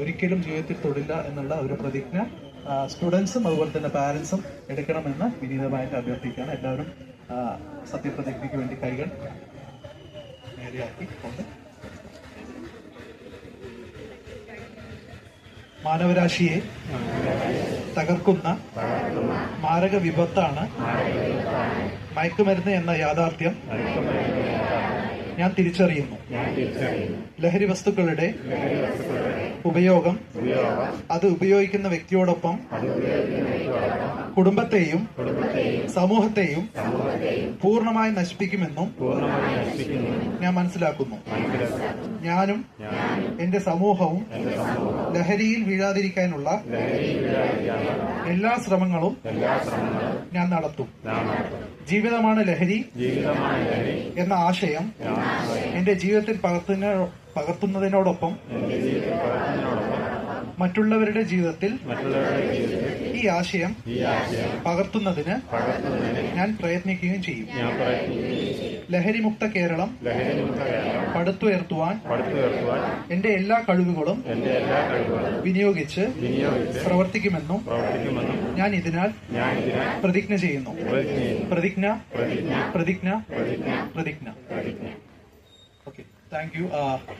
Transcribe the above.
ഒരിക്കലും ജീവിതത്തിൽ തൊടില്ല എന്നുള്ള ഒരു പ്രതിജ്ഞ സ്റ്റുഡൻസും അതുപോലെ തന്നെ പാരൻസും എടുക്കണമെന്ന് വിനീതമായിട്ട് അഭ്യർത്ഥിക്കുകയാണ്. എല്ലാവരും സത്യപ്രതിജ്ഞയ്ക്ക് വേണ്ടി കൈകൾ നേരെയാക്കി കൊണ്ട് മാനവരാശിയെ തകർക്കുന്ന മാരക വിപത്താണ് മയക്കുമരുന്ന് എന്ന യാഥാർത്ഥ്യം. ഞാൻ തിരിച്ചറിയുന്നു. ലഹരി വസ്തുക്കളുടെ ഉപയോഗം അത് ഉപയോഗിക്കുന്ന വ്യക്തിയോടൊപ്പം കുടുംബത്തെയും സമൂഹത്തെയും പൂർണമായി നശിപ്പിക്കുമെന്നും ഞാൻ മനസ്സിലാക്കുന്നു. ഞാനും എന്റെ സമൂഹവും ലഹരിയിൽ വീഴാതിരിക്കാനുള്ള എല്ലാ ശ്രമങ്ങളും ഞാൻ നടത്തും. ജീവിതമാണ് ലഹരി എന്ന ആശയം എന്റെ ജീവിതത്തിൽ പകർത്തുന്ന പകർത്തുന്നതിനോടൊപ്പം മറ്റുള്ളവരുടെ ജീവിതത്തിൽ ഈ ആശയം പകർത്തുന്നതിന് ഞാൻ പ്രയത്നിക്കുകയും ചെയ്യും ലഹരിമുക്ത കേരളം പടുത്തുയർത്തുവാൻ എന്റെ എല്ലാ കഴിവുകളും വിനിയോഗിച്ച് പ്രവർത്തിക്കുമെന്നും ഞാൻ ഇതിനാൽ പ്രതിജ്ഞ ചെയ്യുന്നു പ്രതിജ്ഞ. പ്രതിജ്ഞ പ്രതിജ്ഞ പ്രതിജ്ഞ പ്രതിജ്ഞ പ്രതിജ്ഞ പ്രതിജ്ഞ ഓക്കെ താങ്ക് യു